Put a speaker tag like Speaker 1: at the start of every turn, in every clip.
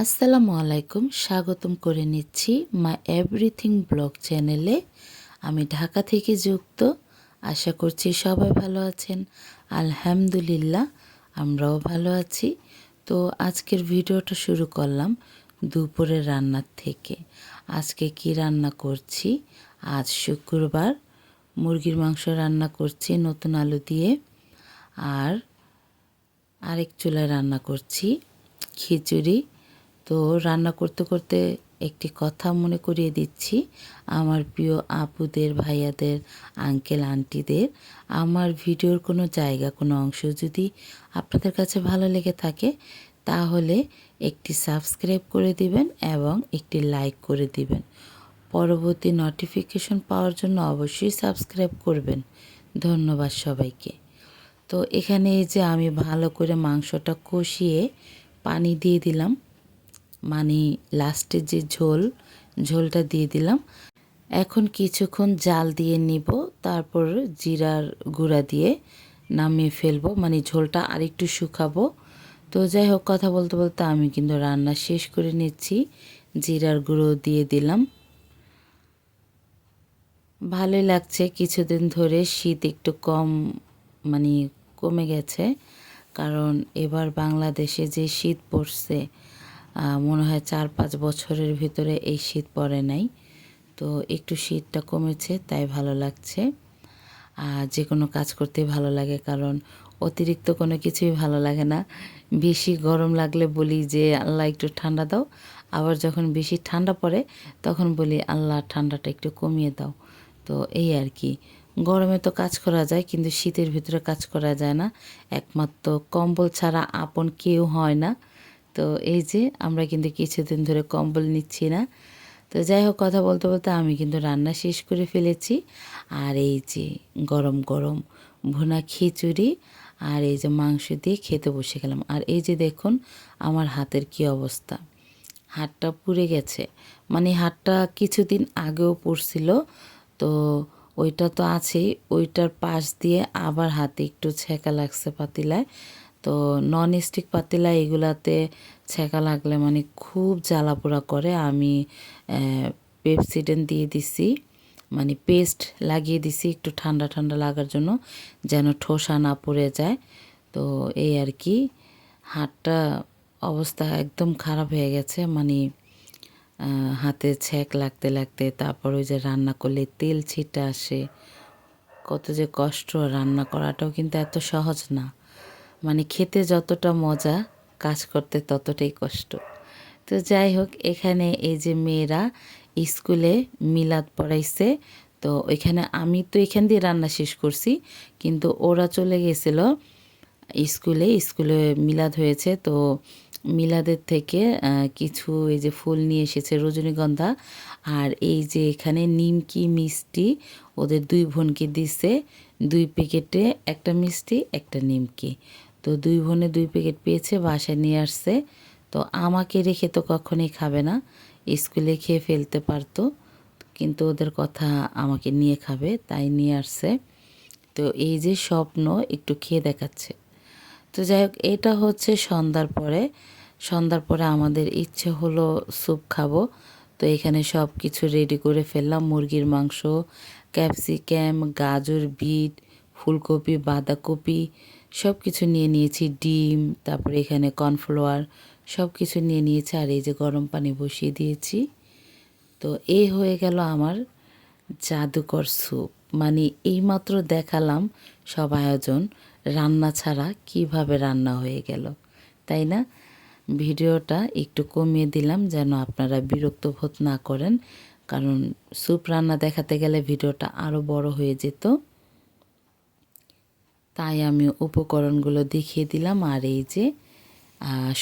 Speaker 1: আসসালামু আলাইকুম, স্বাগতম করে নিচ্ছি মা এভরিথিং ব্লগ চ্যানেলে। আমি ঢাকা থেকে যুক্ত, আশা করছি সবাই ভালো আছেন। আলহামদুলিল্লাহ, আমরাও ভালো আছি। তো আজকের ভিডিওটা শুরু করলাম দুপুরের রান্নার থেকে। আজকে কি রান্না করছি? আজ শুক্রবার, মুরগির মাংস রান্না করছি নতুন আলু দিয়ে। আর আরেক চুলায় রান্না করছি খিচুড়ি। তো রান্না করতে করতে একটি কথা মনে করিয়ে দিচ্ছি। আমার প্রিয় আপুদের, ভাইয়াদের আঙ্কেল আন্টিদের আমার ভিডিওর কোনো জায়গা, কোনো অংশ যদি আপনাদের কাছে ভালো লেগে থাকে, তাহলে একটি সাবস্ক্রাইব করে দিবেন এবং একটি লাইক করে দিবেন। পরবর্তী নোটিফিকেশন পাওয়ার জন্য অবশ্যই সাবস্ক্রাইব করবেন। ধন্যবাদ সবাইকে। তো এখানে এই যে আমি ভালো করে মাংসটা কষিয়ে পানি দিয়ে দিলাম। মানে লাস্টে যে ঝোল, ঝোলটা দিয়ে দিলাম। এখন কিছুক্ষণ জাল দিয়ে নিব, তারপর জিরার গুঁড়া দিয়ে নামিয়ে ফেলব। মানে ঝোলটা আরেকটু শুকাবো। তো যাই হোক, কথা বলতে বলতে আমি কিন্তু রান্না শেষ করে নিচ্ছি। জিরার গুঁড়ো দিয়ে দিলাম। ভালোই লাগছে, কিছুদিন ধরে শীত একটু কম মানে কমে গেছে। কারণ এবার বাংলাদেশে যে শীত পড়ছে মনে হয় চার পাঁচ বছরের ভিতরে এই শীত পড়ে নাই। তো একটু শীতটা কমেছে, তাই ভালো লাগছে। আর যে কোনো কাজ করতে ভালো লাগে, কারণ অতিরিক্ত কোনো কিছুই ভালো লাগে না। বেশি গরম লাগলে বলি যে, আল্লাহ একটু ঠান্ডা দাও। আবার যখন বেশি ঠান্ডা পড়ে, তখন বলি, আল্লাহ, ঠান্ডাটা একটু কমিয়ে দাও। তো এই আর কি। গরমে তো কাজ করা যায়, কিন্তু শীতের ভিতরে কাজ করা যায় না। একমাত্র কম্বল ছাড়া আপন কেউ হয় না। তো এই যে আমরা কিন্তু কিছুদিন ধরে কম্বল নিচ্ছি না। তো যাই হোক, কথা বলতে বলতে আমি কিন্তু রান্না শেষ করে ফেলেছি। আর এই যে গরম গরম ভুনা খিচুড়ি আর এই যে মাংস দিয়ে খেতে বসে গেলাম। আর এই যে দেখুন আমার হাতের কি অবস্থা। হাতটা পুড়ে গেছে। মানে হাতটা কিছুদিন আগেও পড়ছিল। তো ওইটা তো আছেই। ওইটার পাশ দিয়ে আবার হাতে একটু ছেঁকা লাগছে পাতিলায়। তো নন স্টিক পাতিলা এগুলাতে ছেঁকা লাগলে মানে খুব জ্বালা পোড়া করে। আমি পেপসিডেন দিয়ে দিছি। মানে পেস্ট লাগিয়ে দিছি একটু ঠান্ডা ঠান্ডা লাগার জন্য যেন ঠোসা না পড়ে যায়। তো এই আর কি। হাতটা অবস্থা একদম খারাপ হয়ে গেছে। মানে হাতে ছ্যাঁক লাগতে লাগতে তারপর ওই যে রান্না করলে তেল ছিটা আসে। কত যে কষ্ট রান্না করাটাও কিন্তু এত সহজ না। মানে খেতে যতটা মজা, কাজ করতে ততটাই কষ্ট। তো যাই হোক, এখানে এই যে মেয়েরা স্কুলে মিলাদ পড়াইছে, তো ওইখানে আমি তো এখান দিয়ে রান্না শেষ করছি, কিন্তু ওরা চলে গেছিল স্কুলে স্কুলে মিলাদ হয়েছে। তো মিলাদের থেকে কিছু এই যে ফুল নিয়ে এসেছে রজনীগন্ধা, আর এই যে এখানে নিমকি মিষ্টি ওদের দুই বোনকে দিছে, দুই প্যাকেটে একটা মিষ্টি, একটা নিমকি। তো দুই বোনে দুই প্যাকেট পেয়েছে, বাসায় নিয়ে আসছে। তো আমাকে রেখে তো কখনোই খাবে না। স্কুলে খেয়ে ফেলতে পারতো, কিন্তু ওদের কথা আমাকে নিয়ে খাবে, তাই নিয়ে আসছে। তো এই যে স্বপ্ন একটু খেয়ে দেখাচ্ছে। তো যাই হোক, এটা হচ্ছে সন্ধ্যার পরে। সন্ধ্যার পরে আমাদের ইচ্ছে হলো স্যুপ খাব। তো এখানে সব কিছু রেডি করে ফেললাম। মুরগির মাংস ক্যাপসিক্যাম গাজর, বিট ফুলকপি, বাঁধাকপি সব কিছু নিয়ে নিয়েছি। ডিম, তারপরে এখানে কর্নফ্লাওয়ার সব কিছু নিয়ে নিয়েছি আর এই যে গরম পানি বসিয়ে দিয়েছি। তো এই হয়ে গেল আমার জাদুকর স্যুপ। মানে এইমাত্র দেখালাম সব আয়োজন, রান্না ছাড়া কীভাবে রান্না হয়ে গেল, তাই না? ভিডিওটা একটু কমিয়ে দিলাম যেন আপনারা বিরক্ত বোধ না করেন, কারণ স্যুপ রান্না দেখাতে গেলে ভিডিওটা আরও বড় হয়ে যেত। তাই আমি উপকরণগুলো দেখিয়ে দিলাম আর এই যে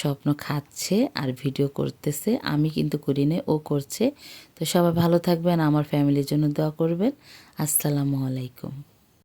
Speaker 1: স্বপ্ন খাচ্ছে আর ভিডিও করতেছে। আমি কিন্তু করি না ও করছে। তো সবাই ভালো থাকবেন, আমার ফ্যামিলির জন্য দোয়া করবেন। আসসালামু আলাইকুম।